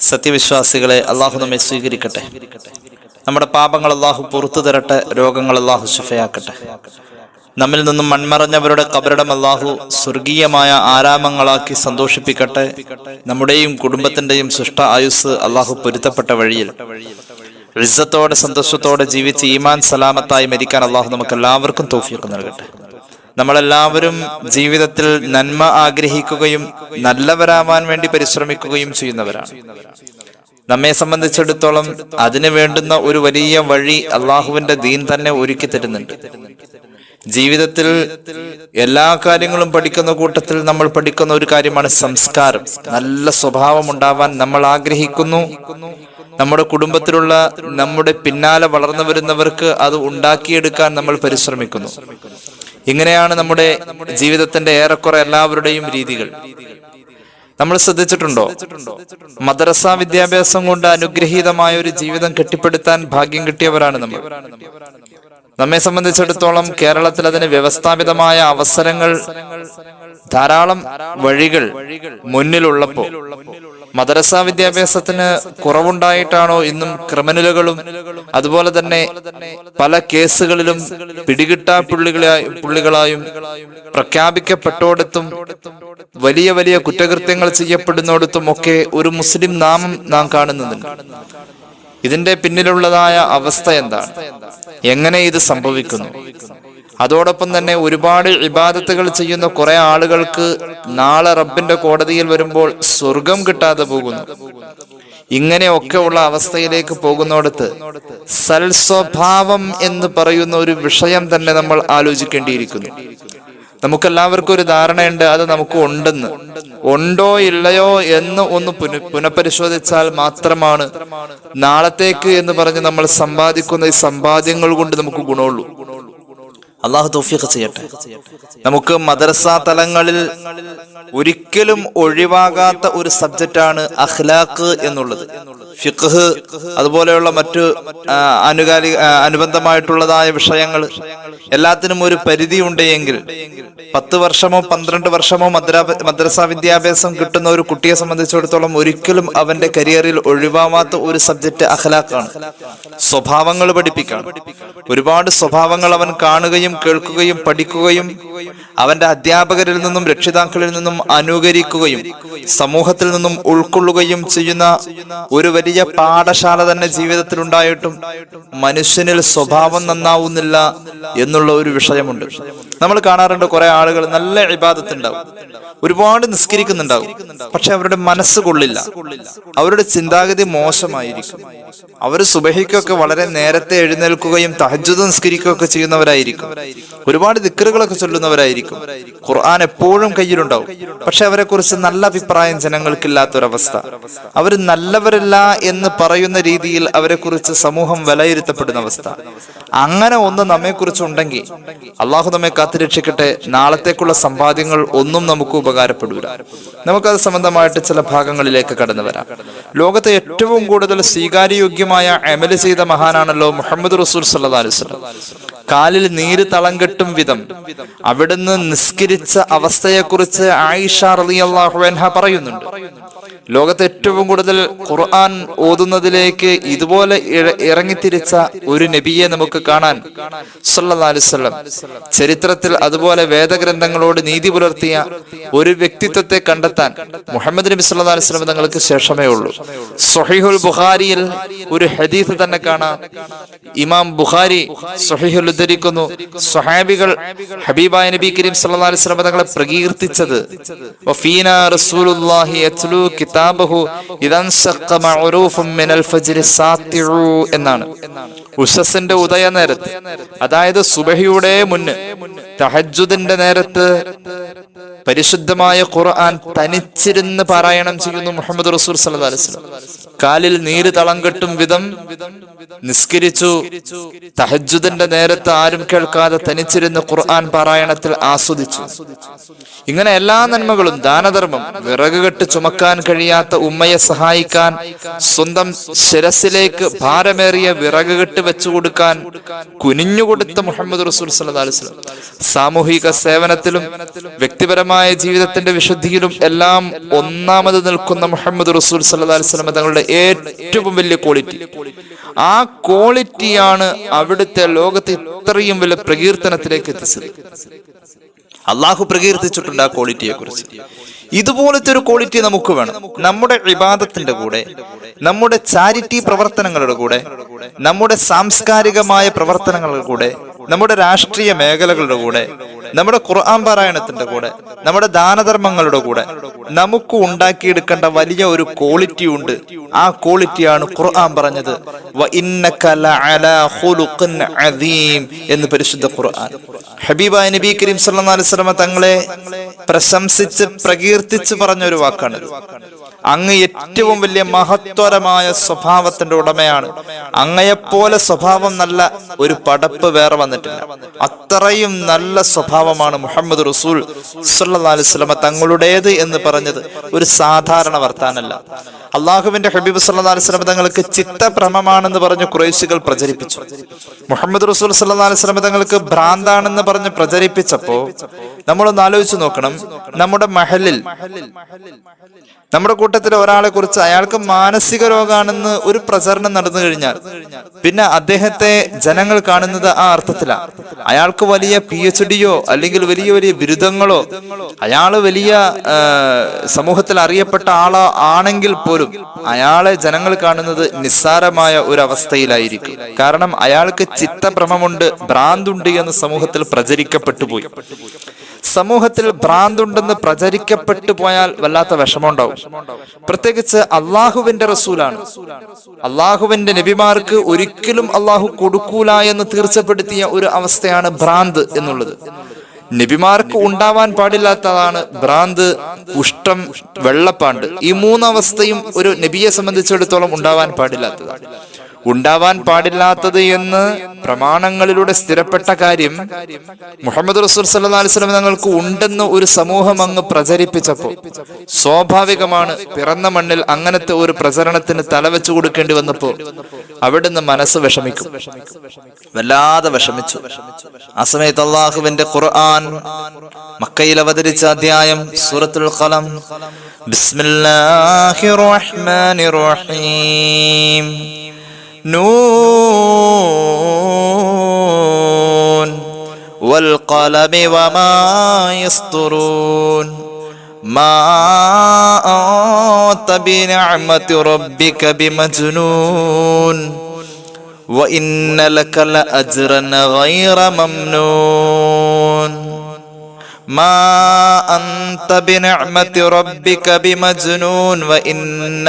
സത്യവിശ്വാസികളെ അള്ളാഹു നമ്മെ സ്വീകരിക്കട്ടെ. നമ്മുടെ പാപങ്ങൾ അള്ളാഹു പുറത്തു തരട്ടെ രോഗങ്ങൾ അള്ളാഹു ശുഫയാക്കട്ടെ. നമ്മിൽ നിന്നും മൺമറഞ്ഞവരുടെ കബരടം അല്ലാഹു സ്വർഗീയമായ ആരാമങ്ങളാക്കി സന്തോഷിപ്പിക്കട്ടെ. നമ്മുടെയും കുടുംബത്തിന്റെയും സുഷ്ട ആയുസ് അല്ലാഹു പൊരുത്തപ്പെട്ട വഴിയിൽ. ഇസ്സത്തോടെ സന്തോഷത്തോടെ ജീവിച്ച് ഈമാൻ സലാമത്തായി മരിക്കാൻ അള്ളാഹു നമുക്ക് എല്ലാവർക്കും തോഫിയൊക്കെ നൽകട്ടെ. നമ്മളെല്ലാവരും ജീവിതത്തിൽ നന്മ ആഗ്രഹിക്കുകയും നല്ലവരാവാൻ വേണ്ടി പരിശ്രമിക്കുകയും ചെയ്യുന്നവരാണ്. നമ്മെ സംബന്ധിച്ചിടത്തോളം അതിന് വേണ്ടുന്ന ഒരു വലിയ വഴി അള്ളാഹുവിന്റെ ദീൻ തന്നെ ഒരുക്കി തരുന്നുണ്ട്. ജീവിതത്തിൽ എല്ലാ കാര്യങ്ങളും പഠിക്കുന്ന കൂട്ടത്തിൽ നമ്മൾ പഠിക്കുന്ന ഒരു കാര്യമാണ് സംസ്കാരം. നല്ല സ്വഭാവം ഉണ്ടാവാൻ നമ്മൾ ആഗ്രഹിക്കുന്നു. നമ്മുടെ കുടുംബത്തിലുള്ള നമ്മുടെ പിന്നാലെ വളർന്നു വരുന്നവർക്ക് അത് ഉണ്ടാക്കിയെടുക്കാൻ നമ്മൾ പരിശ്രമിക്കുന്നു. ഇങ്ങനെയാണ് നമ്മുടെ ജീവിതത്തിന്റെ ഏറെക്കുറെ എല്ലാവരുടെയും രീതികൾ. നമ്മൾ ശ്രദ്ധിച്ചിട്ടുണ്ടോ? മദ്രസ വിദ്യാഭ്യാസം കൊണ്ട് അനുഗ്രഹീതമായ ഒരു ജീവിതം കെട്ടിപ്പടുത്താൻ ഭാഗ്യം കിട്ടിയവരാണ് നമ്മൾ. നമ്മെ സംബന്ധിച്ചിടത്തോളം കേരളത്തിൽ അതിന് വ്യവസ്ഥാപിതമായ അവസരങ്ങൾ ധാരാളം വഴികൾ മുന്നിലുള്ളപ്പോ മദ്രസ വിദ്യാഭ്യാസത്തിന് കുറവുണ്ടായിട്ടാണോ ഇന്നും ക്രിമിനലുകളും അതുപോലെ തന്നെ പല കേസുകളിലും പിടികിട്ടാ പുള്ളികളായി പുള്ളികളായും പ്രഖ്യാപിക്കപ്പെട്ടോടത്തും വലിയ വലിയ കുറ്റകൃത്യങ്ങൾ ചെയ്യപ്പെടുന്നിടത്തും ഒക്കെ ഒരു മുസ്ലിം നാമം നാം കാണുന്നുണ്ട്. ഇതിന്റെ പിന്നിലുള്ളതായ അവസ്ഥ എന്താണ്? എങ്ങനെ ഇത് സംഭവിക്കുന്നു? അതോടൊപ്പം തന്നെ ഒരുപാട് ഇബാദത്തുകൾ ചെയ്യുന്ന കുറെ ആളുകൾക്ക് നാളെ റബ്ബിന്റെ കോടതിയിൽ വരുമ്പോൾ സ്വർഗം കിട്ടാതെ പോകുന്നു. ഇങ്ങനെയൊക്കെ ഉള്ള അവസ്ഥയിലേക്ക് പോകുന്നിടത്ത് സൽസ്വഭാവം എന്ന് പറയുന്ന ഒരു വിഷയം തന്നെ നമ്മൾ ആലോചിക്കേണ്ടിയിരിക്കുന്നു. നമുക്കെല്ലാവർക്കും ഒരു ധാരണയുണ്ട് അത് നമുക്ക് ഉണ്ടെന്ന്. ഉണ്ടോ ഇല്ലയോ എന്ന് ഒന്ന് പുന പുനഃപരിശോധിച്ചാൽ മാത്രമാണ് നാളത്തേക്ക് എന്ന് പറഞ്ഞ് നമ്മൾ സമ്പാദിക്കുന്ന ഈ സമ്പാദ്യങ്ങൾ കൊണ്ട് നമുക്ക് ഗുണമുള്ളൂ. അള്ളാഹു തൗഫീഖ് ചെയ്യട്ടെ. നമുക്ക് മദ്രസ തലങ്ങളിൽ ഒരിക്കലും ഒഴിവാകാത്ത ഒരു സബ്ജക്റ്റാണ് അഖ്ലാഖ് എന്നുള്ളത്. ഫിഖ് അതുപോലെയുള്ള മറ്റു ആനുകാലിക അനുബന്ധമായിട്ടുള്ളതായ വിഷയങ്ങൾ എല്ലാത്തിനും ഒരു പരിധി ഉണ്ടെങ്കിൽ പത്ത് വർഷമോ പന്ത്രണ്ട് വർഷമോ മദ്രാ മദ്രസ വിദ്യാഭ്യാസം കിട്ടുന്ന ഒരു കുട്ടിയെ സംബന്ധിച്ചിടത്തോളം ഒരിക്കലും അവന്റെ കരിയറിൽ ഒഴിവാവാത്ത ഒരു സബ്ജക്റ്റ് അഖലാഖാണ്. സ്വഭാവങ്ങൾ പഠിപ്പിക്കാണ്. ഒരുപാട് സ്വഭാവങ്ങൾ അവൻ കാണുകയും കേൾക്കുകയും പഠിക്കുകയും അവന്റെ അധ്യാപകരിൽ നിന്നും രക്ഷിതാക്കളിൽ നിന്നും അനുകരിക്കുകയും സമൂഹത്തിൽ നിന്നും ഉൾക്കൊള്ളുകയും ചെയ്യുന്ന ഒരു വലിയ പാഠശാല തന്നെ ജീവിതത്തിൽ ഉണ്ടായിട്ടും മനുഷ്യനിൽ സ്വഭാവം നന്നാവുന്നില്ല എന്നുള്ള ഒരു വിഷയമുണ്ട്. നമ്മൾ കാണാറുണ്ട് കുറെ ആളുകൾ നല്ല ഇബാദത്തുണ്ടാവും. ഒരുപാട് നിസ്കരിക്കുന്നുണ്ടാവും. പക്ഷെ അവരുടെ മനസ്സ് കൊള്ളില്ല. അവരുടെ ചിന്താഗതി മോശമായിരിക്കും. അവർ സുബഹിക്കൊക്കെ വളരെ നേരത്തെ എഴുന്നേൽക്കുകയും തഹജുദ് നിസ്കരിക്കുകയൊക്കെ ചെയ്യുന്നവരായിരിക്കും. ഒരുപാട് ദിക്കറുകളൊക്കെ ചൊല്ലുന്നവരായിരിക്കും. ഖുർആൻ എപ്പോഴും കയ്യിലുണ്ടാവും. പക്ഷെ അവരെ കുറിച്ച് നല്ല അഭിപ്രായം ജനങ്ങൾക്കില്ലാത്തൊരവസ്ഥ. അവർ നല്ലവരല്ല എന്ന് പറയുന്ന രീതിയിൽ അവരെ കുറിച്ച് സമൂഹം വിലയിരുത്തപ്പെടുന്ന അവസ്ഥ. അങ്ങനെ ഒന്ന് നമ്മെ കുറിച്ച് ഉണ്ടെങ്കിൽ അള്ളാഹു നമ്മെ കാത്തുരക്ഷിക്കട്ടെ. നാളത്തേക്കുള്ള സമ്പാദ്യങ്ങൾ ഒന്നും നമുക്ക് ഉപകാരപ്പെടില്ല നമുക്കത് സംബന്ധമായിട്ട് ചില ഭാഗങ്ങളിലേക്ക് കടന്നു വരാം. ലോകത്തെ ഏറ്റവും കൂടുതൽ സ്വീകാര്യയോഗ്യമായ അമൽ ചെയ്ത മഹാനാണല്ലോ മുഹമ്മദ് റസൂൽ വസല്ലം. കാലിൽ നീര് തളം കെട്ടും വിധം അവിടുന്ന് നിസ്കരിച്ച അവസ്ഥയെക്കുറിച്ച് ആയിഷ റളിയല്ലാഹു അൻഹ പറയുന്നുണ്ട്. ലോകത്തെ ഏറ്റവും കൂടുതൽ ഖുർആൻ ഓതുന്നതിലേക്ക് ഇതുപോലെ ഇറങ്ങിത്തിരിച്ച ഒരു നബിയെ നമുക്ക് കാണാൻ വസല്ലം ചരിത്രത്തിൽ അതുപോലെ വേദഗ്രന്ഥങ്ങളോട് നീതി പുലർത്തിയ ഒരു വ്യക്തിത്വത്തെ കണ്ടെത്താൻ മുഹമ്മദ് നബി സല്ലല്ലാഹു അലൈഹി വസല്ലം തങ്ങൾക്ക് ശേഷമേ ഉള്ളൂ. സ്വഹീഹുൽ ബുഖാരിയിൽ ഒരു ഹദീഫ് തന്നെ കാണാം. ഇമാം ബുഖാരി സ്വഹീഹുൽ ഉദ്ധരിക്കുന്നു സൊഹാബികൾ ഹബീബായ നബി കരീം സല്ലല്ലാഹു അലൈഹി വസല്ലം തങ്ങളെ പ്രകീർത്തിച്ചത് കിതാബഹു എന്നാണ്. ഉഷസിന്റെ ഉദയ നേരത്ത് അതായത് സുബഹിയുടെ മുന്ന് തഹജ്ജുദിന്റെ നേരത്ത് പരിശുദ്ധമായ ഖുർആൻ തനിച്ചിരുന്ന് പാരായണം ചെയ്യുന്നു മുഹമ്മദ് റസൂൽ സല്ലല്ലാഹു അലൈഹി കാലിൽ നീര് തളം കെട്ടും വിധം നിസ്കരിച്ചു. തഹജുദിന്റെ നേരത്ത് ആരും കേൾക്കാതെ തനിച്ചിരുന്ന് ഖുർആൻ പാരായണത്തിൽ ആസ്വദിച്ചു. ഇങ്ങനെ എല്ലാ നന്മകളും ദാനധർമ്മം വിറക് കെട്ട് ചുമക്കാൻ കഴിയാത്ത ഉമ്മയെ സഹായിക്കാൻ സ്വന്തം ശിരസിലേക്ക് ഭാരമേറിയ വിറക് കെട്ട് വെച്ചു കൊടുക്കാൻ കുനിഞ്ഞുകൊടുത്ത മുഹമ്മദ് റസൂൽ വസല്ലം. സാമൂഹിക സേവനത്തിലും വ്യക്തിപരമായ ജീവിതത്തിന്റെ വിശുദ്ധിയിലും എല്ലാം ഒന്നാമത് നിൽക്കുന്ന മുഹമ്മദ് റസൂൽ വസല്ലം തങ്ങളുടെ ഏറ്റവും വലിയ ക്വാളിറ്റി. ആ ക്വാളിറ്റിയാണ് അവിടുത്തെ ലോകത്ത് ഇത്രയും വലിയ പ്രകീർത്തനത്തിലേക്ക് എത്തിച്ചത്. അള്ളാഹു പ്രകീർത്തിച്ചിട്ടുണ്ട് ആ ക്വാളിറ്റിയെ കുറിച്ച് ഇതുപോലത്തെ ഒരു ക്വാളിറ്റി നമുക്ക് വേണം. നമ്മുടെ വിവാദത്തിന്റെ കൂടെ നമ്മുടെ ചാരിറ്റി പ്രവർത്തനങ്ങളുടെ കൂടെ നമ്മുടെ സാംസ്കാരികമായ പ്രവർത്തനങ്ങളുടെ കൂടെ നമ്മുടെ രാഷ്ട്രീയ മേഖലകളുടെ കൂടെ നമ്മുടെ ഖുർആൻ പാരായണത്തിന്റെ കൂടെ. നമ്മുടെ ദാനധർമ്മങ്ങളുടെ കൂടെ. നമുക്ക് ഉണ്ടാക്കിയെടുക്കേണ്ട വലിയ ഒരു ക്വാളിറ്റി ഉണ്ട്. ആ ക്വാളിറ്റിയാണ് ഖുർആൻ പറഞ്ഞത്. എന്ന് പരിശുദ്ധ ഖുർആൻ. ഹബീബായ നബി കരീം സല്ലല്ലാഹു അലൈഹി തങ്ങളെ പ്രശംസിച്ച് പ്രകീർത്തിച്ച് പറഞ്ഞ ഒരു വാക്കാണിത്. അങ്ങ് ഏറ്റവും വലിയ മഹത്വരമായ സ്വഭാവത്തിന്റെ ഉടമയാണ്. അങ്ങയെപ്പോലെ സ്വഭാവം നല്ല ഒരു പടപ്പ് വേറെ വന്നിട്ടില്ല. അത്രയും നല്ല സ്വഭാവമാണ് മുഹമ്മദ് റസൂൽ സുല്ലാസ്ലമ തങ്ങളുടേത് എന്ന് പറഞ്ഞത് ഒരു സാധാരണ വർത്താനല്ല. അള്ളാഹുവിന്റെ ഹബീബ് സല്ലാ അലൈഹി വസല്ലമ തങ്ങൾക്ക് ചിത്തഭ്രമമാണെന്ന് പറഞ്ഞ് കുറേശികൾ പ്രചരിപ്പിച്ചു. മുഹമ്മദ് റസൂൽ സല്ലാ അലൈഹി വസല്ലമ തങ്ങൾക്ക് ഭ്രാന്താണെന്ന് പറഞ്ഞ് പ്രചരിപ്പിച്ചപ്പോ നമ്മളൊന്ന് ആലോചിച്ച് നോക്കണം. നമ്മുടെ മഹലിൽ നമ്മുടെ കൂട്ടത്തിൽ ഒരാളെ കുറിച്ച് അയാൾക്ക് മാനസിക രോഗമാണെന്ന് ഒരു പ്രചരണം നടന്നു കഴിഞ്ഞാൽ പിന്നെ അദ്ദേഹത്തെ ജനങ്ങൾ കാണുന്നത് ആ അർത്ഥത്തിലാണ് അയാൾക്ക് വലിയ പി എച്ച് ഡിയോ അല്ലെങ്കിൽ വലിയ വലിയ ബിരുദങ്ങളോ അയാൾ വലിയ സമൂഹത്തിൽ അറിയപ്പെട്ട ആളോ ആണെങ്കിൽ പോലും അയാളെ ജനങ്ങൾ കാണുന്നത് നിസ്സാരമായ ഒരു അവസ്ഥയിലായിരിക്കും. കാരണം അയാൾക്ക് ചിത്തഭ്രമമുണ്ട് ഭ്രാന്തുണ്ട് എന്ന് സമൂഹത്തിൽ പ്രചരിക്കപ്പെട്ടു പോയി. സമൂഹത്തിൽ ഭ്രാന്തുണ്ടെന്ന് പ്രചരിക്കപ്പെട്ടു പോയാൽ വല്ലാത്ത വിഷമമുണ്ടാവും. പ്രത്യേകിച്ച് അള്ളാഹുവിന്റെ റസൂലാണ്. അള്ളാഹുവിന്റെ നബിമാർക്ക് ഒരിക്കലും അള്ളാഹു കൊടുക്കൂല എന്ന് തീർച്ചപ്പെടുത്തിയ ഒരു അവസ്ഥയാണ് ഭ്രാന്ത് എന്നുള്ളത്. നബിമാർക്ക് ഉണ്ടാവാൻ പാടില്ലാത്തതാണ് ഭ്രാന്ത് ഉഷ്ടം വെള്ളപ്പാണ്ട്. ഈ മൂന്നവസ്ഥയും ഒരു നബിയെ സംബന്ധിച്ചിടത്തോളം ഉണ്ടാവാൻ പാടില്ലാത്തതാണ്. ഉണ്ടാവാൻ പാടില്ലാത്തത് എന്ന് പ്രമാണങ്ങളിലൂടെ സ്ഥിരപ്പെട്ട കാര്യം മുഹമ്മദ് റസൂൽ സല്ലല്ലാഹു അലൈഹി വസല്ലം തങ്ങൾക്ക് ഉണ്ടെന്ന് ഒരു സമൂഹം അങ്ങ് പ്രചരിപ്പിച്ചപ്പോൾ സ്വാഭാവികമാണ് പിറന്ന മണ്ണിൽ അങ്ങനത്തെ ഒരു പ്രചരണത്തിന് തലവെച്ചു കൊടുക്കേണ്ടി വന്നപ്പോൾ അവിടുന്ന് മനസ്സ് വിഷമിക്കും. വല്ലാതെ വിഷമിച്ചു. ആ സമയത്ത് അള്ളാഹുവിന്റെ ഖുർആൻ മക്കയിൽ അവതരിച്ച അധ്യായം സൂറത്തുൽ ഖലം. ബിസ്മില്ലാഹിർ റഹ്മാനിർ റഹീം. نون والقلم وما يسطرون. ما أنت بنعمة ربك بمجنون. وإن لك لأجرا غير ممنون. ما أنت بنعمة ربك بمجنون وإن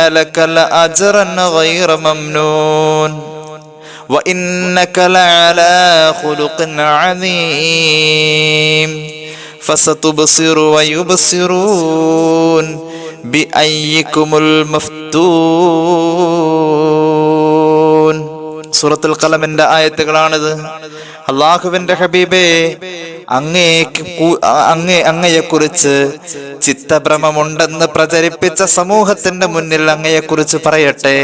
لك لأجرا غير ممنون وإنك لعلى خلق عظيم فستبصر ويبصرون بأيكم المفتون സൂറത്തുൽ കലമിന്റെ ആയത്തുകളാണിത് അള്ളാഹുവിന്റെ ഹബീബേ അങ്ങേക്ക് അങ്ങേ അങ്ങയെക്കുറിച്ച് ചിത്തഭ്രമമുണ്ടെന്ന് പ്രചരിപ്പിച്ച സമൂഹത്തിന്റെ മുന്നിൽ അങ്ങയെക്കുറിച്ച് പറയട്ടെ.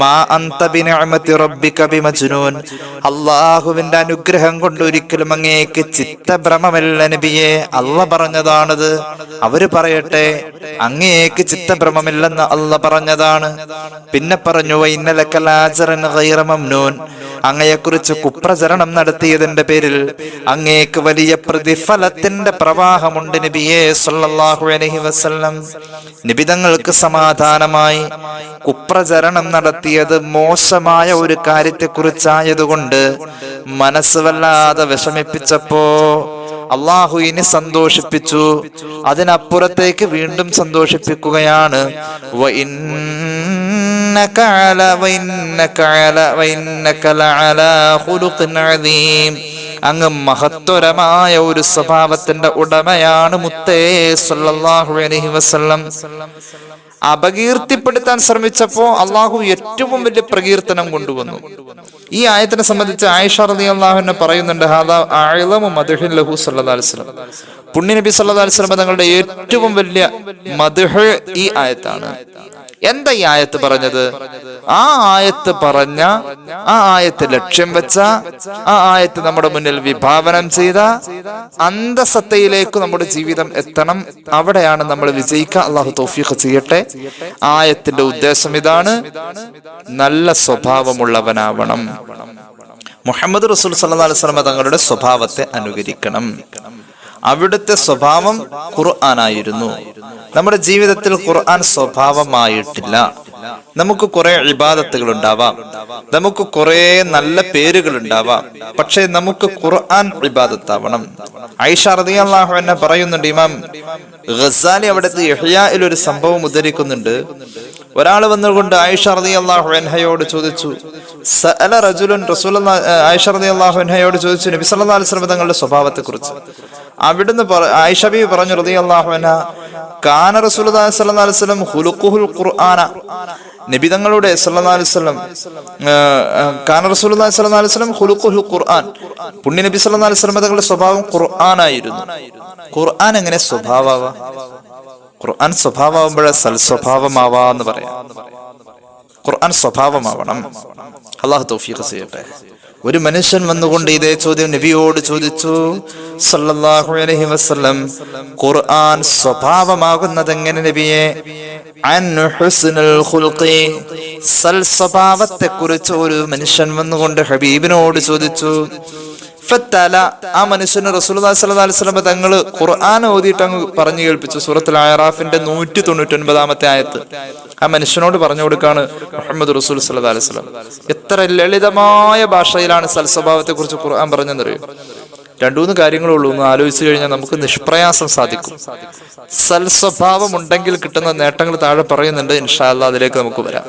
മാ അന്ത ബിനിഅമതി റബ്ബിക ബിമജ്നൂൻ. അള്ളാഹുവിന്റെ അനുഗ്രഹം കൊണ്ട് ഒരിക്കലും അങ്ങേക്ക് ചിത്തഭ്രമമല്ല നബിയെ. അല്ല പറഞ്ഞതാണത്. അവർ പറയട്ടെ അങ്ങേക്ക് ചിത്തഭ്രമമില്ലെന്ന് അല്ല പറഞ്ഞതാണ്. പിന്നെ പറഞ്ഞു വൈന്നലക്കലാചരൻ ഗൈറ മംനൂൻ. അങ്ങയെക്കുറിച്ച് കുപ്രചരണം നടത്തിയതിന്റെ പേരിൽ അങ്ങേക്ക് വലിയ പ്രതിഫലത്തിന്റെ പ്രവാഹമുണ്ട് നബിയെ സല്ലല്ലാഹു അലൈഹി വസല്ലം. നിബിതങ്ങൾക്ക് സമാധാനമായി കുപ്രചരണം നടത്തിയത് മോശമായ ഒരു കാര്യത്തെക്കുറിച്ചായതുകൊണ്ട് മനസ്സ് വല്ലാതെ വിഷമിപ്പിച്ചപ്പോ അള്ളാഹു ഇനി സന്തോഷിപ്പിച്ചു. അതിനപ്പുറത്തേക്ക് വീണ്ടും സന്തോഷിപ്പിക്കുകയാണ്. وإنك على وإنك على وإنك لعلى خلق عظيم അങ്ങ് മഹത്വരമായ ഒരു സ്വഭാവത്തിന്റെ ഉടമയാണ് മുത്തേ സല്ലല്ലാഹു അലൈഹി വസല്ലം അപകീർത്തിപ്പെടുത്താൻ ശ്രമിച്ചപ്പോ അള്ളാഹു ഏറ്റവും വലിയ പ്രകീർത്തനം കൊണ്ടുവന്നു ഈ ആയത്തിനെ സംബന്ധിച്ച് ആയിഷ റതി അള്ളാഹുവിനെ പറയുന്നുണ്ട് ഹാദാ അഅ്ലമു മദ്ഹിൻ ലഹു സല്ലല്ലാഹു അലൈഹി വസല്ലം പുണ്യ നബി സല്ലല്ലാഹു അലൈഹി വസല്ലം തങ്ങളുടെ ഏറ്റവും വലിയ മദ്ഹ് ഈ ആയത്താണ് എന്താ ഈ ആയത്ത് പറഞ്ഞത്? ആ ആയത്ത് പറഞ്ഞ ആ ആയത്ത് ലക്ഷ്യം വെച്ച ആ ആയത്ത് നമ്മുടെ മുന്നിൽ വിഭാവനം ചെയ്ത അന്തസത്തയിലേക്ക് നമ്മുടെ ജീവിതം എത്തണം. അവിടെയാണ് നമ്മൾ വിജയിക്കുക. അള്ളാഹു തൗഫീഖ് ചെയ്യട്ടെ. ആയത്തിന്റെ ഉദ്ദേശം ഇതാണ് നല്ല സ്വഭാവമുള്ളവനാവണം. മുഹമ്മദ് റസൂൽ സല്ലാ അലൈഹി വസല്ലം തങ്ങളുടെ സ്വഭാവത്തെ അനുകരിക്കണം. അവിടുത്തെ സ്വഭാവം ഖുർആനായിരുന്നു. നമ്മുടെ ജീവിതത്തിൽ ഖുർആൻ സ്വഭാവമായിട്ടില്ല. നമുക്ക് കുറെ ഇബാദത്തുകൾ ഉണ്ടാവാം നമുക്ക് കുറെ നല്ല പേരുകൾ ഉണ്ടാവാം പക്ഷെ നമുക്ക് ഖുർആൻ ഇബാദത്താവണം. ഐഷ റളിയല്ലാഹു അൻഹ പറയുന്നുണ്ട് ഇമാം ഗസാലി അവിടുത്തെ ഒരു സംഭവം ഉദ്ധരിക്കുന്നുണ്ട്. ഒരാൾ വന്നുകൊണ്ട് ആയിഷ റളിയല്ലാഹു അൻഹയോട് ചോദിച്ചു സഅല റജുലുൻ റസൂൽ ആയിഷ റളിയല്ലാഹു അൻഹയോട് ചോദിച്ചു നബി സല്ലല്ലാഹു അലൈഹി വസല്ലം തങ്ങളുടെ സ്വഭാവത്തെ കുറിച്ച് അവിടുന്ന് ആയിഷ ബി പറഞ്ഞു റളിയല്ലാഹു അൻഹ കാന റസൂൽ സ്വല്ലല്ലാഹു അലൈഹി വസല്ലം ഹുലുഖുൽ ഖുർആന. നബി തങ്ങളുടെ സല്ലല്ലാഹു അലൈഹി വസല്ലം കാന റസൂലുള്ളാഹി സ്വല്ലല്ലാഹു അലൈഹി വസല്ലം ഖുലുഖുൽ ഖുർആൻ. പുണ്യ നബി സല്ലല്ലാഹു അലൈഹി വസല്ലം തങ്ങളുടെ സ്വഭാവം ഖുർആനായിരുന്നു. ഖുർആൻ എങ്ങനെ സ്വഭാവമാവാ ഖുർആൻ സ്വഭാവമാകുമ്പോഴേ സൽ സ്വഭാവമാവാന്ന് പറയാം. ഖുർആൻ സ്വഭാവമാവണം. അള്ളാഹു തൗഫീഖ് ചെയ്യട്ടെ. ഒരു മനുഷ്യൻ വന്നുകൊണ്ട് ഇതേ ചോദ്യം നബിയോട് ചോദിച്ചു സല്ലല്ലാഹു അലൈഹി വസല്ലം ഖുർആൻ സ്വഭാവമാകുന്നത് എങ്ങനെ നബിയെ? അൻ ഹുസ്നുൽ ഖുൽഖി. സൽ സ്വഭാവത്തെ കുറിച്ച് ഒരു മനുഷ്യൻ വന്നുകൊണ്ട് ഹബീബിനോട് ചോദിച്ചു ഫത്തല ആ മനുഷ്യന് റസൂലുള്ളാഹി സ്വല്ലല്ലാഹു അലൈഹി വസല്ലം തങ്ങൾ ഖുർആൻ ഓതിയിട്ട് അങ്ങ് പറഞ്ഞു കേൾപ്പിച്ചു. സൂറത്തുൽ ആയറാഫിന്റെ നൂറ്റി തൊണ്ണൂറ്റി ഒൻപതാമത്തെ ആയത്ത്. ആ മനുഷ്യനോട് പറഞ്ഞു കൊടുക്കാണ് മുഹമ്മദ് റസൂൽ സല്ലാ അലൈഹി വസല്ലം. എത്ര ലളിതമായ ഭാഷയിലാണ് സൽസ്വഭാവത്തെ കുറിച്ച് ഖുർആൻ പറഞ്ഞെന്നറിയോ രണ്ടു മൂന്ന് കാര്യങ്ങളേ ഉള്ളൂ ഒന്ന് ആലോചിച്ചു കഴിഞ്ഞാൽ നമുക്ക് നിഷ്പ്രയാസം സാധിക്കും. സൽസ്വഭാവം ഉണ്ടെങ്കിൽ കിട്ടുന്ന നേട്ടങ്ങൾ താഴെ പറയുന്നുണ്ട്. ഇൻഷാല്ല അതിലേക്ക് നമുക്ക് വരാം.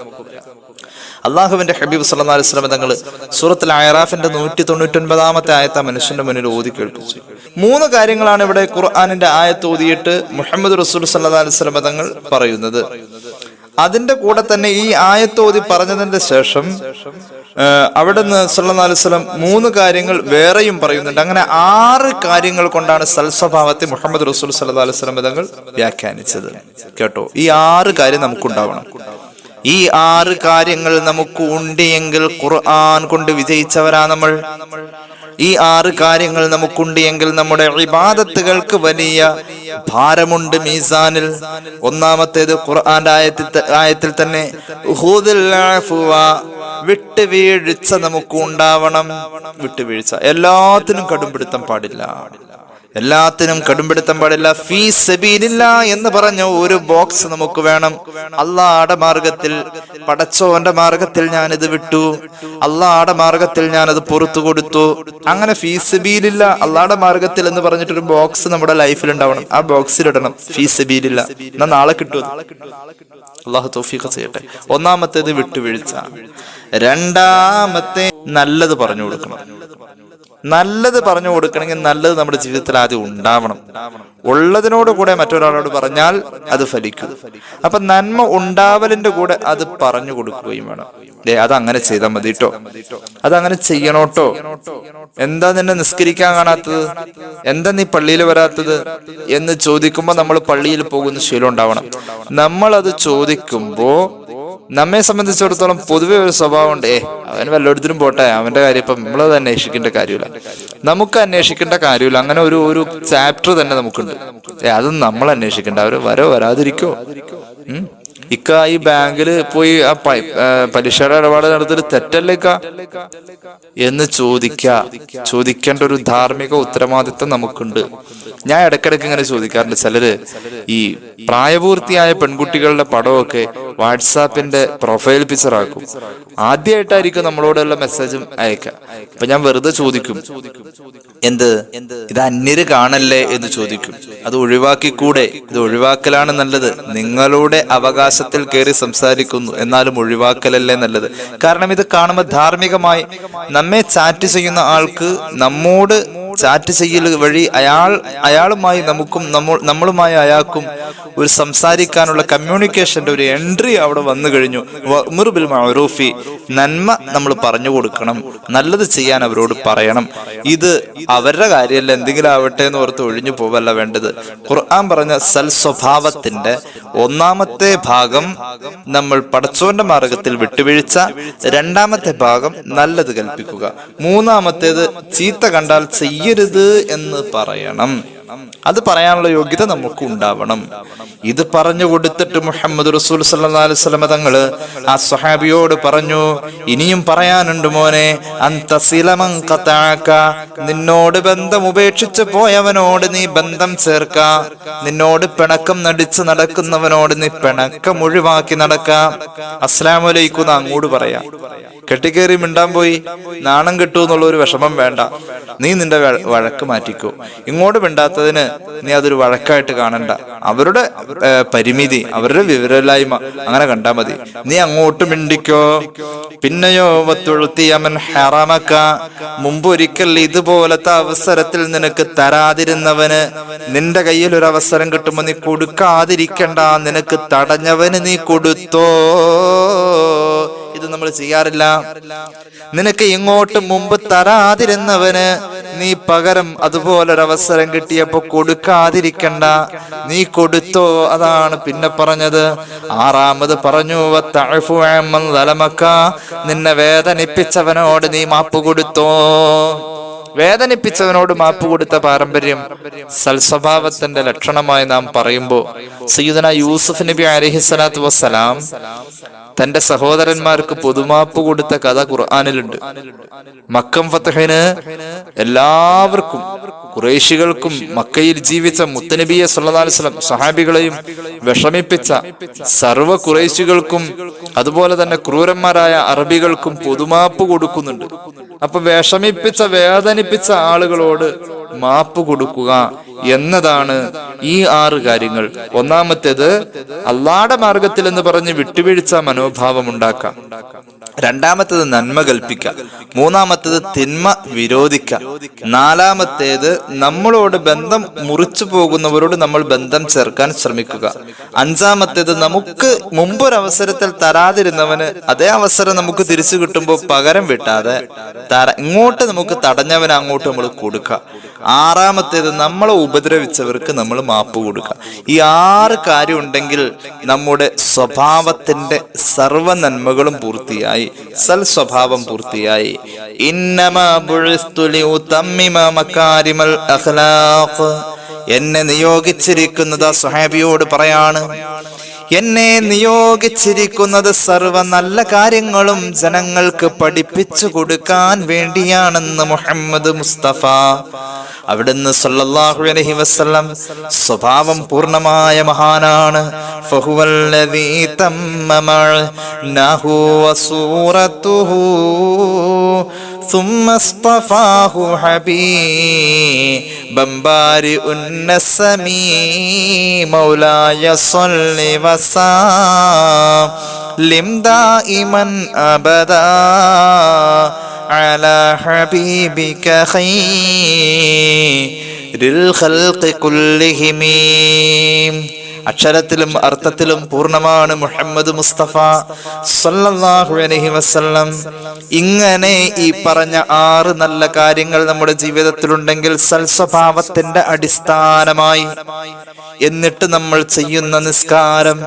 അള്ളാഹുവിന്റെ ഹബീബ് സല്ലാ അലൈഹി വസല്ലം തങ്ങൾ സൂറത്തുൽ അയറാഫിന്റെ നൂറ്റി തൊണ്ണൂറ്റി ഒൻപതാമത്തെ ആയത്ത് മനുഷ്യന്റെ മുന്നിൽ ഓതി കേൾപ്പിച്ചു. മൂന്ന് കാര്യങ്ങളാണ് ഇവിടെ ഖുർആാനിന്റെ ആയത്ത് ഓതിയിട്ട് മുഹമ്മദ് റസൂൽ സല്ലല്ലാഹു അലൈഹി വസല്ലം തങ്ങൾ പറയുന്നത്. അതിന്റെ കൂടെ തന്നെ ഈ ആയത്തോതി പറഞ്ഞതിന്റെ ശേഷം അവിടെ അവിടുന്ന് വസല്ലം മൂന്ന് കാര്യങ്ങൾ വേറെയും പറയുന്നുണ്ട്. അങ്ങനെ ആറ് കാര്യങ്ങൾ കൊണ്ടാണ് സൽസ്വഭാവത്തെ മുഹമ്മദ് റസൂൽ സല്ലാ അലൈഹി തങ്ങൾ വ്യാഖ്യാനിച്ചത്. കേട്ടോ? ഈ ആറ് കാര്യം നമുക്കുണ്ടാവണം. ഈ ആറ് കാര്യങ്ങൾ നമുക്ക് ഉണ്ട് എങ്കിൽ ഖുർആൻ കൊണ്ട് വിജയിച്ചവരാ നമ്മൾ. ഈ ആറ് കാര്യങ്ങൾ നമുക്കുണ്ട് എങ്കിൽ നമ്മുടെ ഇബാദത്തുകൾക്ക് വലിയ ഭാരമുണ്ട് മീസാനിൽ. ഒന്നാമത്തേത് ഖുർആന്റെ ആയത്തിൽ ആയത്തിൽ തന്നെ വിട്ടുവീഴ്ച നമുക്ക് ഉണ്ടാവണം വിട്ടുവീഴ്ച. എല്ലാത്തിനും കടുംപിടുത്തം പാടില്ല. എല്ലാത്തിനും കടുംപിടുത്തം പാടില്ല. ഫീ സബീലില്ല എന്ന് പറഞ്ഞ ഒരു ബോക്സ് നമുക്ക് വേണം. അള്ളാടെ മാർഗത്തിൽ പടച്ചോന്റെ മാർഗത്തിൽ ഞാൻ ഇത് വിട്ടു. അള്ളാടെ മാർഗത്തിൽ ഞാൻ അത് പുറത്തു കൊടുത്തു. അങ്ങനെ ഫീ സബീലില്ല അള്ളാടെ മാർഗത്തിൽ എന്ന് പറഞ്ഞിട്ടൊരു ബോക്സ് നമ്മുടെ ലൈഫിൽ ഉണ്ടാവണം. ആ ബോക്സിൽ ഇടണം. ഫീ സബീലില്ല. എന്നാ നാളെ കിട്ടും അള്ളാഹു തോഫീഖ ചെയ്യട്ടെ. ഒന്നാമത്തേത് വിട്ടുവീഴ്ച. രണ്ടാമത്തെ നല്ലത് പറഞ്ഞു കൊടുക്കണം. നല്ലത് പറഞ്ഞു കൊടുക്കണമെങ്കിൽ നല്ലത് നമ്മുടെ ജീവിതത്തിൽ ആദ്യം ഉണ്ടാവണം. ഉള്ളതിനോട് കൂടെ മറ്റൊരാളോട് പറഞ്ഞാൽ അത് ഫലിക്കും. അപ്പൊ നന്മ ഉണ്ടാവലിന്റെ കൂടെ അത് പറഞ്ഞു കൊടുക്കുകയും വേണം. ദേ അത് അങ്ങനെ ചെയ്താൽ മതി കേട്ടോ അതങ്ങനെ ചെയ്യണോട്ടോ എന്താ നിന്നെ നിസ്കരിക്കാൻ കാണാത്തത്? എന്താ നീ പള്ളിയിൽ വരാത്തത്? എന്ന് ചോദിക്കുമ്പോ നമ്മൾ പള്ളിയിൽ പോകുന്ന ശീലം ഉണ്ടാവണം. നമ്മൾ അത് ചോദിക്കുമ്പോ നമ്മെ സംബന്ധിച്ചിടത്തോളം പൊതുവെ ഒരു സ്വഭാവം ഉണ്ട് ഏ അവൻ വല്ലയിടത്തിനും പോട്ടെ അവന്റെ കാര്യം ഇപ്പം നമ്മളത് അന്വേഷിക്കേണ്ട കാര്യമില്ല. നമുക്ക് അന്വേഷിക്കേണ്ട കാര്യമില്ല. അങ്ങനെ ഒരു ഒരു ചാപ്റ്റർ തന്നെ നമുക്കുണ്ട്. ഏ അത് നമ്മൾ അന്വേഷിക്കേണ്ട. അവർ വരോ വരാതിരിക്കോ. ഇക്ക ഈ ബാങ്കിൽ പോയി ആ പലിശയുടെ ഇടപാട് നടത്തിയത് തെറ്റല്ലേ ഇക്ക? എന്ന് ചോദിക്ക ചോദിക്കേണ്ട ഒരു ധാർമ്മിക ഉത്തരവാദിത്വം നമുക്കുണ്ട്. ഞാൻ ഇടക്കിടക്ക് ഇങ്ങനെ ചോദിക്കാറുണ്ട് ചിലര് ഈ പ്രായപൂർത്തിയായ പെൺകുട്ടികളുടെ പടമൊക്കെ വാട്സാപ്പിന്റെ പ്രൊഫൈൽ പിക്ചർ ആക്കും. ആദ്യമായിട്ടായിരിക്കും നമ്മളോടുള്ള മെസ്സേജും അയക്കുക അപ്പൊ ഞാൻ വെറുതെ ചോദിക്കും എന്ത്? ഇത് അന്യര് കാണല്ലേ? എന്ന് ചോദിക്കും. അത് ഒഴിവാക്കിക്കൂടെ? ഇത് ഒഴിവാക്കലാണ് നല്ലത്. നിങ്ങളുടെ അവകാശ അവകാശത്തിൽ കയറി സംസാരിക്കുന്നു. എന്നാലും ഒഴിവാക്കലല്ലേ നല്ലത്? കാരണം ഇത് കാണുമ്പോൾ ധാർമ്മികമായി നമ്മെ ചാറ്റ് ചെയ്യുന്ന ആൾക്ക് നമ്മോട് ചാറ്റ് ചെയ്യൽ വഴി അയാൾ അയാളുമായി നമുക്കും നമ്മൾ നമ്മളുമായി അയാൾക്കും ഒരു സംസാരിക്കാനുള്ള കമ്മ്യൂണിക്കേഷന്റെ ഒരു എൻട്രി അവിടെ വന്നു കഴിഞ്ഞു. വഅ്മുർ ബിൽ മഅറൂഫി. നന്മ നമ്മൾ പറഞ്ഞു കൊടുക്കണം. നല്ലത് ചെയ്യാൻ അവരോട് പറയണം. ഇത് അവരുടെ കാര്യമല്ല എന്തെങ്കിലും ആവട്ടെ എന്ന് ഓർത്ത് ഒഴിഞ്ഞു പോവല്ല വേണ്ടത്. ഖുർആൻ പറഞ്ഞ സൽ സ്വഭാവത്തിന്റെ ഒന്നാമത്തെ ഭാഗം നമ്മൾ പടച്ചോന്റെ മാർഗത്തിൽ വിട്ടുവീഴ്ച രണ്ടാമത്തെ ഭാഗം നല്ലത് കൽപ്പിക്കുക. മൂന്നാമത്തേത് ചീത്ത കണ്ടാൽ ചെയ്യരുത് എന്ന് പറയണം. അത് പറയാനുള്ള യോഗ്യത നമുക്ക് ഉണ്ടാവണം. ഇത് പറഞ്ഞു കൊടുത്തിട്ട് മുഹമ്മദ് റസൂൽ വസല്ലം തങ്ങൾ ആ സ്വഹാബിയോട് പറഞ്ഞു ഇനിയും പറയാനുണ്ട് മോനെ നിന്നോട് ബന്ധം ഉപേക്ഷിച്ച് പോയവനോട് നീ ബന്ധം ചേർക്ക നിന്നോട് പിണക്കം നടിച്ച് നടക്കുന്നവനോട് നീ പിണക്കം ഒഴിവാക്കി നടക്ക. അസ്സലാമലൈക്കും അങ്ങോട്ട് പറയാ. കെട്ടിക്കേറി മിണ്ടാൻ പോയി നാണം കിട്ടൂ എന്നുള്ള ഒരു വിഷമം വേണ്ട. നീ നിന്റെ വഴക്ക് മാറ്റിക്കോ. ഇങ്ങോട്ട് മിണ്ടാത്തതിന് നീ അതൊരു വഴക്കായിട്ട് കാണണ്ട. അവരുടെ പരിമിതി അവരുടെ വിവരമില്ലായ്മ അങ്ങനെ കണ്ടാ മതി. നീ അങ്ങോട്ട് മിണ്ടിക്കോ. പിന്നെയോ വത്തുഴുത്തിയമൻ ഹറാമക്ക. മുമ്പ് ഒരിക്കൽ ഇതുപോലത്തെ അവസരത്തിൽ നിനക്ക് തരാതിരുന്നവന് നിന്റെ കയ്യിൽ ഒരു അവസരം കിട്ടുമ്പോ നീ കൊടുക്കാതിരിക്കണ്ട. നിനക്ക് തടഞ്ഞവന് നീ കൊടുത്തോ. ഇത് നമ്മൾ ചെയ്യാറില്ല. നിനക്ക് ഇങ്ങോട്ട് മുമ്പ് തരാതിരുന്നവന് നീ പകരം അതുപോലൊരവസരം കിട്ടിയപ്പോ കൊടുക്കാതിരിക്കണ്ട. നീ കൊടുത്തോ അതാണ് പിന്നെ പറഞ്ഞത്. ആറാമത് പറഞ്ഞു. നിന്നെ വേദനിപ്പിച്ചവനോട് നീ മാപ്പ് കൊടുത്തോ. വേദനിപ്പിച്ചവനോട് മാപ്പ് കൊടുത്ത പാരമ്പര്യം സൽസ്വഭാവത്തിന്റെ ലക്ഷണമായി നാം പറയുമ്പോൾ സയ്യിദന യൂസുഫ് നബി അലഹിസ്സലാത്തു വസ്സലാം തന്റെ സഹോദരന്മാർക്ക് പൊതുമാപ്പ് കൊടുത്ത കഥ ഖുർആാനിലുണ്ട്. മക്കം ഫത്തഹിന് എല്ലാവർക്കും കുറേശികൾക്കും മക്കയിൽ ജീവിച്ച മുത്തനബിയെ സുല്ലാസ്ലം സഹാബികളെയും വിഷമിപ്പിച്ച സർവ കുറേശികൾക്കും അതുപോലെ തന്നെ ക്രൂരന്മാരായ അറബികൾക്കും പൊതുമാപ്പ് കൊടുക്കുന്നുണ്ട്. അപ്പൊ വിഷമിപ്പിച്ച വേദനിപ്പിച്ച ആളുകളോട് മാപ്പ് കൊടുക്കുക എന്നതാണ് ഈ ആറ് കാര്യങ്ങൾ. ഒന്നാമത്തേത് അള്ളാടെ മാർഗത്തിൽ എന്ന് പറഞ്ഞ് വിട്ടുവീഴ്ച മനോഭാവം ഉണ്ടാക്കാം. രണ്ടാമത്തേത് നന്മ കൽപ്പിക്കുക. മൂന്നാമത്തേത് തിന്മ വിരോധിക്കുക. നാലാമത്തേത് നമ്മളോട് ബന്ധം മുറിച്ചു പോകുന്നവരോട് നമ്മൾ ബന്ധം ചേർക്കാൻ ശ്രമിക്കുക. അഞ്ചാമത്തേത് നമുക്ക് മുമ്പൊരവസരത്തിൽ തരാതിരുന്നവന് അതേ അവസരം നമുക്ക് തിരിച്ചു കിട്ടുമ്പോൾ പകരം വിട്ടാതെ തര ഇങ്ങോട്ട് നമുക്ക് തടഞ്ഞവന് അങ്ങോട്ട് നമ്മൾ കൊടുക്കുക. ആറാമത്തേത് നമ്മളെ ഉപദ്രവിച്ചവർക്ക് നമ്മൾ മാപ്പ് കൊടുക്കുക. ഈ ആറ് കാര്യം ഉണ്ടെങ്കിൽ നമ്മുടെ സ്വഭാവത്തിന്റെ സർവ നന്മകളും പൂർത്തിയായി. സൽ സ്വഭാവം പൂർത്തിയായി. എന്നെ നിയോഗിച്ചിരിക്കുന്നത് ആ സ്വഹാബിയോട് പറയാണ്. എന്നെ നിയോഗിച്ചിരിക്കുന്നത് സർവ നല്ല കാര്യങ്ങളും ജനങ്ങൾക്ക് പഠിപ്പിച്ചു കൊടുക്കാൻ വേണ്ടിയാണെന്ന് മുഹമ്മദ് മുസ്തഫ. അവിടുന്ന് സല്ലല്ലാഹു അലൈഹി വസല്ലം സ്വഭാവം പൂർണമായ മഹാനാണ്. ഫഹുവല്ലദീ നഹു ثم اصطفاه حبيبا بارئ النسمي مولاي صل وسلم دائما ابدا على حبيبك خير الخلق كلهم അക്ഷരത്തിലും അർത്ഥത്തിലും പൂർണമാണ് മുഹമ്മദ് മുസ്തഫ സല്ലല്ലാഹു അലൈഹി വസല്ലം. ഇങ്ങനെ ഈ പറഞ്ഞ ആറ് നല്ല കാര്യങ്ങൾ നമ്മുടെ ജീവിതത്തിലുണ്ടെങ്കിൽ സൽസ്വഭാവത്തിന്റെ അടിസ്ഥാനമായി. എന്നിട്ട് നമ്മൾ ചെയ്യുന്ന നിസ്കാരം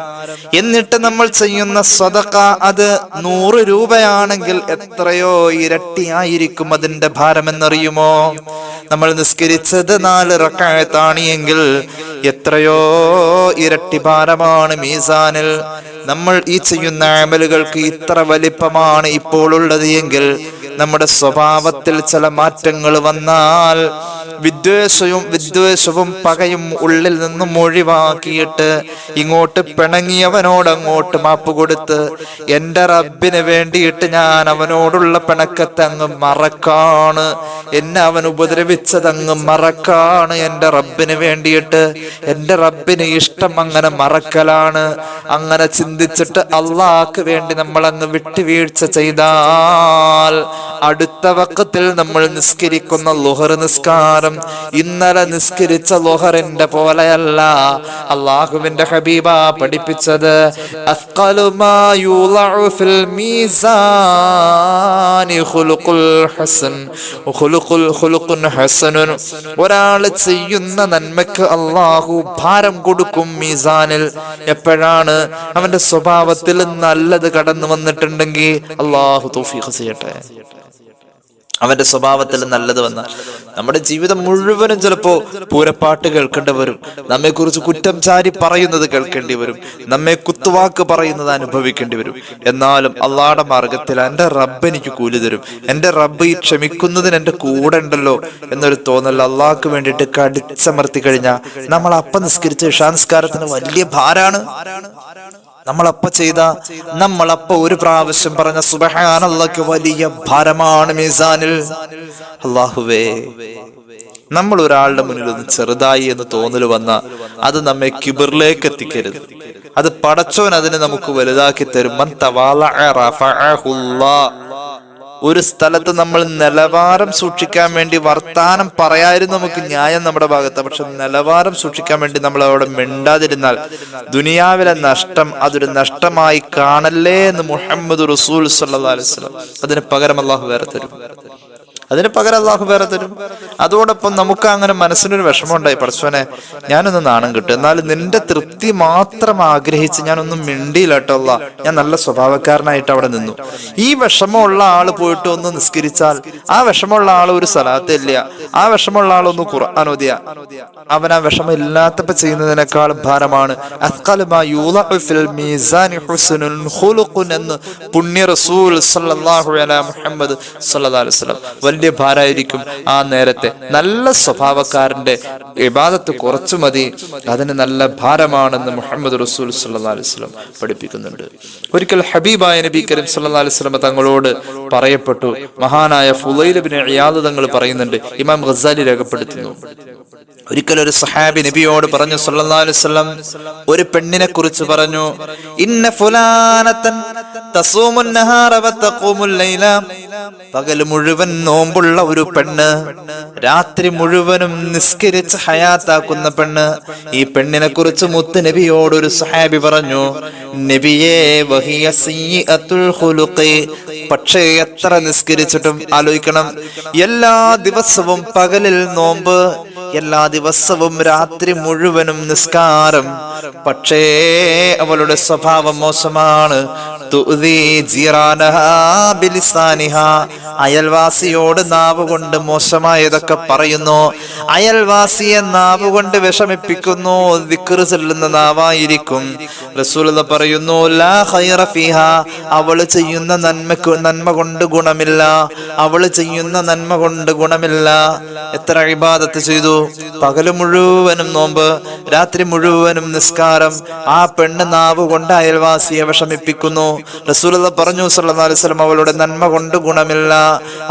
എന്നിട്ട് നമ്മൾ ചെയ്യുന്ന സ്വതക്ക അത് നൂറ് രൂപയാണെങ്കിൽ എത്രയോ ഇരട്ടിയായിരിക്കും അതിന്റെ ഭാരം ഭാരമെന്നറിയുമോ? നമ്മൾ നിസ്കരിച്ചത് നാല് റക്കായത്താണിയെങ്കിൽ എത്രയോ ഇരട്ടി ഭാരമാണ് മീസാനിൽ. നമ്മൾ ഈ ചെയ്യുന്ന അമലുകൾക്ക് ഇത്ര വലിപ്പമാണ് ഇപ്പോൾ ഉള്ളത് എങ്കിൽ നമ്മുടെ സ്വഭാവത്തിൽ ചില മാറ്റങ്ങൾ വന്നാൽ വിദ്വേഷവും വിദ്വേഷവും പകയും ഉള്ളിൽ നിന്നും ഒഴിവാക്കിയിട്ട് ഇങ്ങോട്ട് പിണങ്ങിയവനോട് അങ്ങോട്ട് മാപ്പ് കൊടുത്ത് എന്റെ റബ്ബിന് വേണ്ടിയിട്ട് ഞാൻ അവനോടുള്ള പിണക്കത്തെ അങ്ങ് മറക്കാണ്. എന്നെ അവൻ ഉപദ്രവിച്ചത് അങ്ങ് മറക്കാണ്. എന്റെ റബ്ബിന് വേണ്ടിയിട്ട് എന്റെ റബ്ബിന് ഇഷ്ടം അങ്ങനെ മറക്കലാണ്. അങ്ങനെ ചിന്തിച്ചിട്ട് അള്ളാഹ്ക്ക് വേണ്ടി നമ്മൾ അങ്ങ് വിട്ടുവീഴ്ച ചെയ്താൽ അടുത്ത വക്കത്തിൽ നമ്മൾ നിസ്കരിക്കുന്ന ലുഹർ നിസ്കാരം ഇന്നലെ നിസ്കരിച്ച ലുഹറിന്റെ പോലെയല്ല അള്ളാഹുവിന്റെ ഹബീബ പഠിപ്പിച്ചത്. ഒരാൾ ചെയ്യുന്ന നന്മക്ക് അള്ളാഹു ഭാരം കൊടുക്കും മീസാനിൽ. എപ്പോഴാണ്? അവന്റെ സ്വഭാവത്തിൽ നല്ലത് കടന്നു വന്നിട്ടുണ്ടെങ്കിൽ അള്ളാഹു തൗഫീഖ് ചെയ്യട്ടെ. അവന്റെ സ്വഭാവത്തിൽ നല്ലത് വന്നാൽ നമ്മുടെ ജീവിതം മുഴുവനും ചിലപ്പോ പൂരപ്പാട്ട് കേൾക്കേണ്ടി വരും. നമ്മെ കുറിച്ച് കുറ്റം ചാരി പറയുന്നത് കേൾക്കേണ്ടി വരും. നമ്മെ കുത്തുവാക്ക് പറയുന്നത് അനുഭവിക്കേണ്ടി വരും. എന്നാലും അള്ളാടെ മാർഗത്തിൽ എന്റെ റബ്ബ് എനിക്ക് കൂലി തരും. എന്റെ റബ്ബ് ഈ ക്ഷമിക്കുന്നതിന് എന്റെ കൂടെ ഉണ്ടല്ലോ എന്നൊരു തോന്നൽ അള്ളാഹ്ക്ക് വേണ്ടിയിട്ട് കടിച്ചമർത്തി കഴിഞ്ഞാൽ നമ്മൾ അപ്പം നിസ്കരിച്ച ഇഷാൻസ്കാരത്തിന് വലിയ ഭാരാണ്. നമ്മളപ്പ ചെയ്ത നമ്മളപ്പ ഒരു പ്രാവശ്യം പറഞ്ഞ സുബഹാനല്ലക്ക് വലിയ ഭാരമാണ് മീസാനിൽ. അള്ളാഹുവേ നമ്മൾ ഒരാളുടെ മുന്നിൽ ഒന്ന് ചെറുതായി എന്ന് തോന്നൽ വന്ന അത് നമ്മെ കിബിറിലേക്ക് എത്തിക്കരുത്. അത് പടച്ചോൻ അതിനെ നമുക്ക് വലുതാക്കി തരും. ഒരു സ്ഥലത്ത് നമ്മൾ നിലവാരം സൂക്ഷിക്കാൻ വേണ്ടി വർത്താനം പറയായിരുന്നു നമുക്ക് ന്യായം നമ്മുടെ ഭാഗത്ത്. പക്ഷെ നിലവാരം സൂക്ഷിക്കാൻ വേണ്ടി നമ്മൾ അവിടെ മിണ്ടാതിരുന്നാൽ ദുനിയാവിലെ നഷ്ടം അതൊരു നഷ്ടമായി കാണല്ലേ എന്ന് മുഹമ്മദ് റസൂൽ അലൈഹി അതിന് പകരം അള്ളാഹു വേറെ തരും. അതിന് പകരം അള്ളാഹു വേറെ തരും. അതോടൊപ്പം നമുക്ക് അങ്ങനെ മനസ്സിനൊരു വിഷമം ഉണ്ടായി പടച്ചോനെ ഞാനൊന്ന് നാണം കിട്ടും. എന്നാലും നിന്റെ തൃപ്തി മാത്രം ആഗ്രഹിച്ച് ഞാനൊന്നും മിണ്ടിയില്ല അല്ലാ. ഞാൻ നല്ല സ്വഭാവക്കാരനായിട്ട് അവിടെ നിന്നു. ഈ വിഷമമുള്ള ആൾ പോയിട്ട് ഒന്ന് നിസ്കരിച്ചാൽ ആ വിഷമമുള്ള ആൾ ഒരു സ്ഥലത്തില്ല ആ വിഷമമുള്ള ആളൊന്ന് ഖുർആാനോദിയ അവൻ ആ വിഷമം ഇല്ലാത്തപ്പോ ചെയ്യുന്നതിനേക്കാൾ ഭാരമാണ്. എന്ന് പുണ്യ റസൂൽ മുഹമ്മദ് അലൈഹി വലിയ ഭാരമായിരിക്കും ആ നേരത്തെ. നല്ല സ്വഭാവക്കാരന്റെ വിവാദത്ത് കുറച്ചു മതി. അതിന് നല്ല ഭാരമാണെന്ന് മുഹമ്മദ് റസൂൽ സല്ലാ അലൈഹി പഠിപ്പിക്കുന്നുണ്ട്. ഒരിക്കൽ ഹബീബായ നബി കരീം സല്ലാ അലൈഹി തങ്ങളോട് പറയപ്പെട്ടു. മഹാനായ ഫുലൈൽ ബിൻ ഇയാദ് തങ്ങൾ പറയുന്നുണ്ട് ഇമാം ഖസാലി രേഖപ്പെടുത്തുന്നു. ഒരിക്കൽ ഒരു സഹാബി നബിയോട് പറഞ്ഞു സല്ലല്ലാഹു അലൈഹി വസല്ലം ഒരു പെണ്ണിനെ കുറിച്ച് പറഞ്ഞു ഇന്ന ഫുലാനത്തൻ വതഖൂമുൽ ലൈല. പകൽ മുഴുവൻ നോമ്പുള്ള ഒരു പെണ്ണ് രാത്രി മുഴുവനും നിസ്കരിച്ച് ഹയാത്താക്കുന്ന പെണ്ണ്. ഈ പെണ്ണിനെ കുറിച്ച് മുത്ത് നബിയോട് ഒരു സഹാബി പറഞ്ഞു നബിയേ വഹിയ പക്ഷേ എത്ര നിസ്കരിച്ചിട്ടും ആലോചിക്കണം. എല്ലാ ദിവസവും പകലിൽ നോമ്പ് എല്ലാ ദിവസവും രാത്രി മുഴുവനും നിസ്കാരം. പക്ഷേ അവളുടെ സ്വഭാവം മോശമാണ്. അയൽവാസിയോട് നാവ് കൊണ്ട് മോശമായതൊക്കെ പറയുന്നു. അയൽവാസിയെ നാവ് കൊണ്ട് വിഷമിപ്പിക്കുന്നു. ദിക്കറ് ചെല്ലുന്ന നാവായിരിക്കും. റസൂൽ പറയുന്നു അവൾ ചെയ്യുന്ന നന്മക്ക് നന്മ കൊണ്ട് ഗുണമില്ല. അവൾ ചെയ്യുന്ന നന്മ കൊണ്ട് ഗുണമില്ല. എത്ര ഇബാദത്ത് ചെയ്തു. പകൽ മുഴുവനും നോമ്പ് രാത്രി മുഴുവനും നിസ്കാരം. ആ പെണ്ണ് നാവ് കൊണ്ട് അയൽവാസിയെ വിഷമിപ്പിക്കുന്നു. റസൂലത പറഞ്ഞു വസല്ലം അവളുടെ നന്മ കൊണ്ട് ഗുണമില്ല.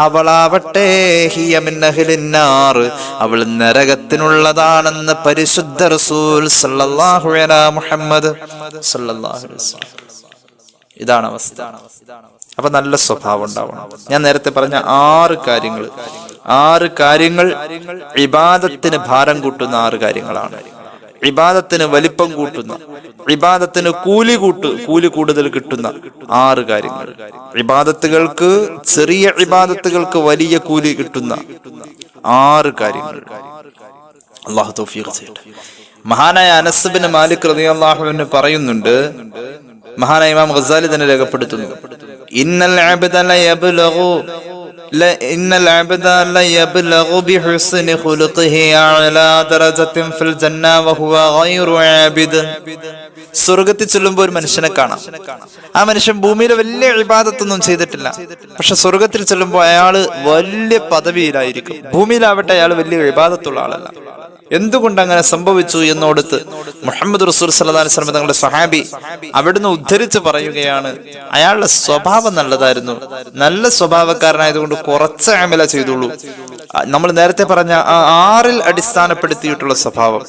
അവളാവട്ടെ അവൾ നരകത്തിനുള്ളതാണെന്ന് പരിശുദ്ധ റസൂൽ സല്ലല്ലാഹു അലാ മുഹമ്മദ് അലൈഹി ഇതാണ് അവസ്ഥ. അപ്പൊ നല്ല സ്വഭാവം ഉണ്ടാവണം. ഞാൻ നേരത്തെ പറഞ്ഞ ആറ് കാര്യങ്ങൾ. ആറ് കാര്യങ്ങൾ ഇബാദത്തിന് ഭാരം കൂട്ടുന്ന ആറ് കാര്യങ്ങളാണ്. ഇബാദത്തിന് വലിപ്പം കൂട്ടുന്ന ഇബാദത്തിന് കൂലി കൂട്ട് കൂലി കൂടുതൽ കിട്ടുന്ന ആറ് കാര്യങ്ങൾ. ഇബാദത്തുകൾക്ക് ചെറിയ ഇബാദത്തുകൾക്ക് വലിയ കൂലി കിട്ടുന്ന ആറ് കാര്യങ്ങൾ. അള്ളാഹു തൗഫീഖ് ചെയ്യട്ടെ. മഹാനായ അനസ്ബിന് മാലിക് റതിയാഹുവിന് പറയുന്നുണ്ട് മഹാനായ ഇമാം ഗസാലി തന്നെ രേഖപ്പെടുത്തുന്നു. ഇന്നൽ സ്വർഗത്തിൽ ചെല്ലുമ്പോൾ ഒരു മനുഷ്യനെ കാണാം. ആ മനുഷ്യൻ ഭൂമിയിലെ വലിയ ഇബാദത്തൊന്നും ചെയ്തിട്ടില്ല. പക്ഷെ സ്വർഗത്തിൽ ചെല്ലുമ്പോൾ അയാൾ വലിയ പദവിയിലായിരിക്കും. ഭൂമിയിലാവട്ടെ അയാൾ വലിയ ഇബാദത്തുള്ള ആളല്ല. എന്തുകൊണ്ട് അങ്ങനെ സംഭവിച്ചു എന്നോടത്ത് മുഹമ്മദ് റസൂൽ അലൈഹി വസല്ലം തങ്ങളുടെ സഹാബി അവിടുന്ന് ഉദ്ധരിച്ച് പറയുകയാണ് അയാളുടെ സ്വഭാവം നല്ലതായിരുന്നു. നല്ല സ്വഭാവക്കാരനായതുകൊണ്ട് കുറച്ച് അമല ചെയ്തുള്ളൂ. നമ്മൾ നേരത്തെ പറഞ്ഞ ആ ആറിൽ അടിസ്ഥാനപ്പെടുത്തിയിട്ടുള്ള സ്വഭാവം.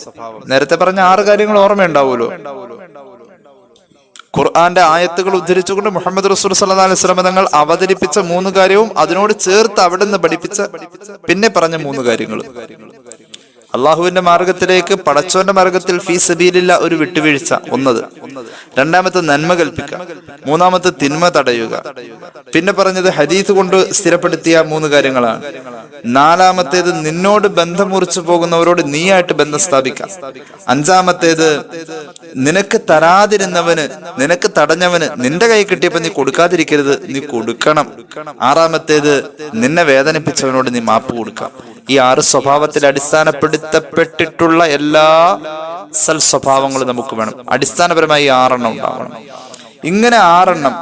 നേരത്തെ പറഞ്ഞ ആറ് കാര്യങ്ങൾ ഓർമ്മയുണ്ടാവുമല്ലോ. ഖുർആന്റെ ആയത്തുകൾ ഉദ്ധരിച്ചുകൊണ്ട് മുഹമ്മദ് റസൂൽ സല്ലല്ലാഹു അലൈഹി തങ്ങൾ അവതരിപ്പിച്ച മൂന്ന് കാര്യവും അതിനോട് ചേർത്ത് അവിടുന്ന് പഠിപ്പിച്ച പിന്നെ പറഞ്ഞ മൂന്ന് കാര്യങ്ങളും അള്ളാഹുവിന്റെ മാർഗത്തിലേക്ക് പടച്ചോന്റെ മാർഗത്തിൽ ഫീ സബീലില്ല ഒരു വിട്ടുവീഴ്ച ഒന്നത് രണ്ടാമത്തെ നന്മ കൽപ്പിക്കുക മൂന്നാമത്തെ തിന്മ തടയുക. പിന്നെ പറഞ്ഞത് ഹദീസ് കൊണ്ട് സ്ഥിരപ്പെടുത്തിയ മൂന്ന് കാര്യങ്ങളാണ്. നാലാമത്തേത് നിന്നോട് ബന്ധം മുറിച്ചു പോകുന്നവരോട് നീയായിട്ട് ബന്ധം സ്ഥാപിക്കാം. അഞ്ചാമത്തേത് നിനക്ക് തരാതിരുന്നവന് നിനക്ക് തടഞ്ഞവന് നിന്റെ കൈ കിട്ടിയപ്പോ നീ കൊടുക്കാതിരിക്കരുത് നീ കൊടുക്കണം. ആറാമത്തേത് നിന്നെ വേദനിപ്പിച്ചവനോട് നീ മാപ്പ് കൊടുക്കാം. ഈ ആറ് സ്വഭാവത്തിൽ അടിസ്ഥാനപ്പെടുത്തപ്പെട്ടിട്ടുള്ള എല്ലാ സൽ സ്വഭാവങ്ങളും നമുക്ക് വേണം. അടിസ്ഥാനപരമായി ആറെണ്ണം ഉണ്ടാവണം. ഇങ്ങനെ ആറെണ്ണം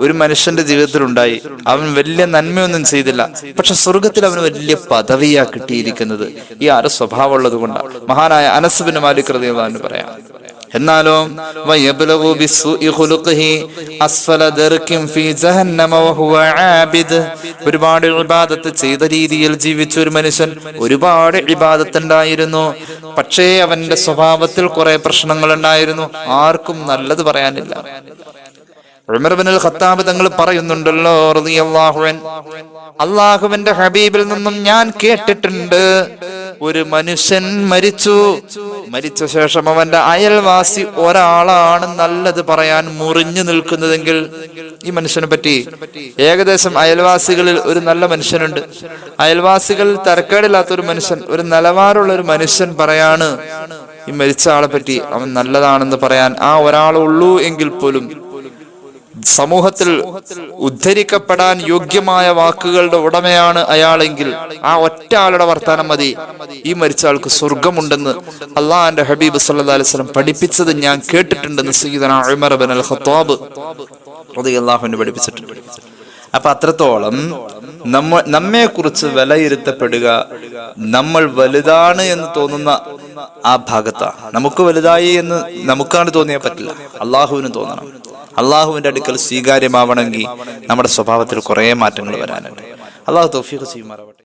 ഒരു മനുഷ്യന്റെ ജീവിതത്തിൽ ഉണ്ടായി അവൻ വലിയ നന്മയൊന്നും ചെയ്തില്ല. പക്ഷെ സ്വർഗത്തിൽ അവന് വലിയ പദവിയാ കിട്ടിയിരിക്കുന്നത്. ഈ ആറ് സ്വഭാവം ഉള്ളത് കൊണ്ടാണ്. മഹാനായ അനസുബിന് മാലിക് റളിയല്ലാഹു പറയാം. എന്നാലോ ഒരുപാട് ഇബാദത്ത് ചെയ്ത രീതിയിൽ ജീവിച്ച ഒരു മനുഷ്യൻ ഒരുപാട് ഇബാദത്ത് പക്ഷേ അവന്റെ സ്വഭാവത്തിൽ കുറെ പ്രശ്നങ്ങൾ ഉണ്ടായിരുന്നു ആർക്കും നല്ലത് പറയാനില്ല. ഉമർ ബിൻ ഖത്താബ് തങ്ങൾ പറയുന്നുണ്ടല്ലോ അള്ളാഹുവിന്റെ ഹബീബിൽ നിന്നും ഞാൻ കേട്ടിട്ടുണ്ട്. ഒരു മനുഷ്യൻ മരിച്ചു. മരിച്ച ശേഷം അവന്റെ അയൽവാസി ഒരാളാണ് നല്ലത് പറയാൻ മുറിഞ്ഞു നിൽക്കുന്നതെങ്കിൽ ഈ മനുഷ്യനെ പറ്റി ഏകദേശം അയൽവാസികളിൽ ഒരു നല്ല മനുഷ്യനുണ്ട്. അയൽവാസികളിൽ തരക്കേടില്ലാത്ത ഒരു മനുഷ്യൻ ഒരു നിലവാരമുള്ള ഒരു മനുഷ്യൻ പറയാണ് ഈ മരിച്ച ആളെ പറ്റി അവൻ നല്ലതാണെന്ന് പറയാൻ ആ ഒരാളുള്ളൂ എങ്കിൽ പോലും സമൂഹത്തിൽ ഉദ്ധരിക്കപ്പെടാൻ യോഗ്യമായ വാക്കുകളുടെ ഉടമയാണ് അയാളെങ്കിൽ ആ ഒറ്റ ആളുടെ വർത്താനം മതി. ഈ മരിച്ച ആൾക്ക് സ്വർഗമുണ്ടെന്ന് അള്ളാഹാന്റെ ഹബീബ് സല്ലാ അലൈഹി വസല്ലം പഠിപ്പിച്ചത് ഞാൻ കേട്ടിട്ടുണ്ടെന്ന് സീതന ഉമർ ബൻ അൽ ഖത്താബ് റളിയല്ലാഹു പഠിപ്പിച്ചിട്ടുണ്ട്. അപ്പൊ അത്രത്തോളം നമ്മ നമ്മെ കുറിച്ച് വിലയിരുത്തപ്പെടുക നമ്മൾ വലുതാണ് എന്ന് തോന്നുന്ന ആ ഭാഗത്താണ് നമുക്ക് വലുതായി എന്ന് നമുക്കാണ് തോന്നിയാൽ പറ്റില്ല. അള്ളാഹുവിന് തോന്നണം. അള്ളാഹുവിന്റെ അടുക്കൽ സ്വീകാര്യമാവണമെങ്കിൽ നമ്മുടെ സ്വഭാവത്തിൽ കുറേ മാറ്റങ്ങൾ വരാനുണ്ട്. അള്ളാഹു തൗഫീഖ് ചെയ്യുമാറാവട്ടെ.